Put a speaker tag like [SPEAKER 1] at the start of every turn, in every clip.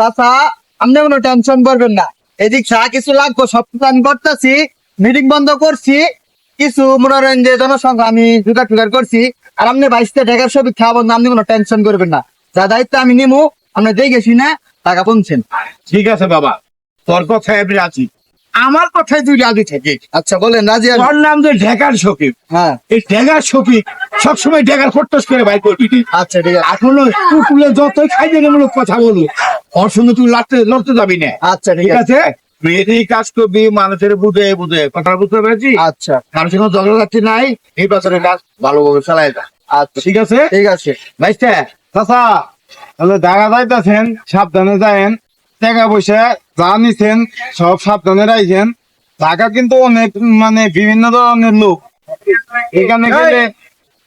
[SPEAKER 1] চাচা আপনি কোনো টেনশন করবেন না। এদিক চা কিছু লাগবো সব কিছু আমি করতেছি মিটিং বন্ধ করছি কিছু জনসংখ্যা আমি জোগাড় টুগাড় করছি আর আপনি বাইশটা ঢাকার ছবি খাওয়াবো না আপনি কোনো টেনশন করবেন না। যা দায়িত্ব আমি নিমু আপনি দেখেছি না টাকা পৌঁছেন
[SPEAKER 2] ঠিক আছে বাবা তোর কথায় আমি রাজি। আমার কথায় তুই রাজি থেকে
[SPEAKER 1] আচ্ছা বলেন রাজি
[SPEAKER 2] তোর নাম যে ঢেকার শফিক
[SPEAKER 1] হ্যাঁ।
[SPEAKER 2] এই ঢেকার শফিক সবসময় ঢেকার ফট্টস করে করবি
[SPEAKER 1] আচ্ছা ঠিক আছে।
[SPEAKER 2] এখনও কুকুলে যতই খাই মূলক কথা বলু ওর সঙ্গে তুই লড়তে লড়তে যাবি না।
[SPEAKER 1] আচ্ছা ঠিক আছে।
[SPEAKER 2] মেয়েরই কাজ করবি মানুষের বুঝে বুঝে। কথা বুঝতে পেরেছি
[SPEAKER 1] আচ্ছা।
[SPEAKER 2] কারোর সঙ্গে ঝগড়া যাচ্ছি নাই এই বছরের কাজ ভালোভাবে চালাই যা।
[SPEAKER 1] আচ্ছা
[SPEAKER 2] ঠিক আছে?
[SPEAKER 1] ঠিক আছে।
[SPEAKER 2] ভাইস্তে চাচা তাহলে দেখা যাইতেছেন সাবধানে যায়েন। টাকা পয়সা যা নিছেন সব সাবধানে রাখছেন টাকা কিন্তু অনেক মানে বিভিন্ন ধরনের লোক। এখানে গেলে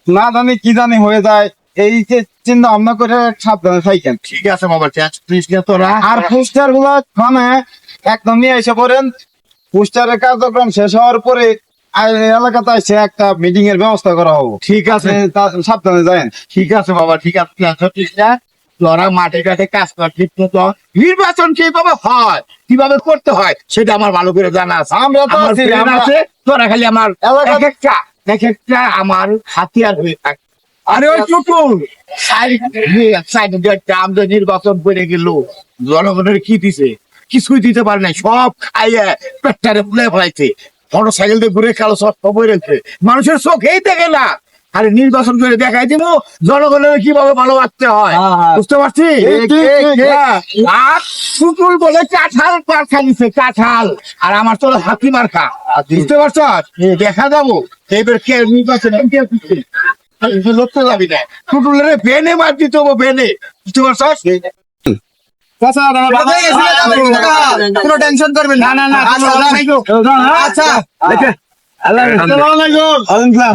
[SPEAKER 2] না জানি কি জানি হয়ে যায়। এই যে চিন্তা ভাবনা করে সাবধানে থাকেন।
[SPEAKER 3] ঠিক আছে বাবা তুই তোরা।
[SPEAKER 2] আর পোস্টারগুলো খানে একদম নিয়ে এসে পড়েন। পোস্টারের কার্যক্রম শেষ হওয়ার পরে এলাকাতে এসে একটা মিটিং এর ব্যবস্থা করা হবে।
[SPEAKER 3] ঠিক আছে।
[SPEAKER 2] সাবধানে যায়েন
[SPEAKER 3] ঠিক আছে বাবা ঠিক আছে তোরা মাঠে ঘাটে কাজ তো তো নির্বাচন কীভাবে হয় কীভাবে করতে হয় সেটা আমার ভালো করে জানা আছে।
[SPEAKER 2] আমরা তো আছি,
[SPEAKER 3] তোরা খালি আমার
[SPEAKER 2] এলাকা-
[SPEAKER 3] এক একটা এক একটা আমার হাতিয়ার হয়ে থাকে। আরে ওই টুটুল! নির্বাচন করে গেল। জনগণের কি দিছে? কিছুই দিতে পারে নাই। সব আইয়া পেটটারে ফুলে ফেলাইছে। দিয়ে ঘুরে কালো মানুষের চোখেই দেখে না। আরে নির্বাচন করে দেখাই দিব জনগণের কীভাবে ভালোবাসতে হয়।
[SPEAKER 1] হ্যাঁ, হ্যাঁ।
[SPEAKER 3] বুঝতে পারছি?
[SPEAKER 2] ঠিক।
[SPEAKER 3] হ্যাঁ, আর টুটুল বলে কাঁঠাল পারখা নিছে কাঁঠাল। আর আমার তো হাতি মার্কা। বুঝতে পারছ? দেখা যাব। এবার কে নির্বাচন? লড়তে যাবি না টুটুলের বেনে মার দিতে হব বেনে বুঝতে পারছ
[SPEAKER 1] কোনো টেনশন করবেন না
[SPEAKER 3] না না
[SPEAKER 1] আচ্ছা
[SPEAKER 2] আল্লাহ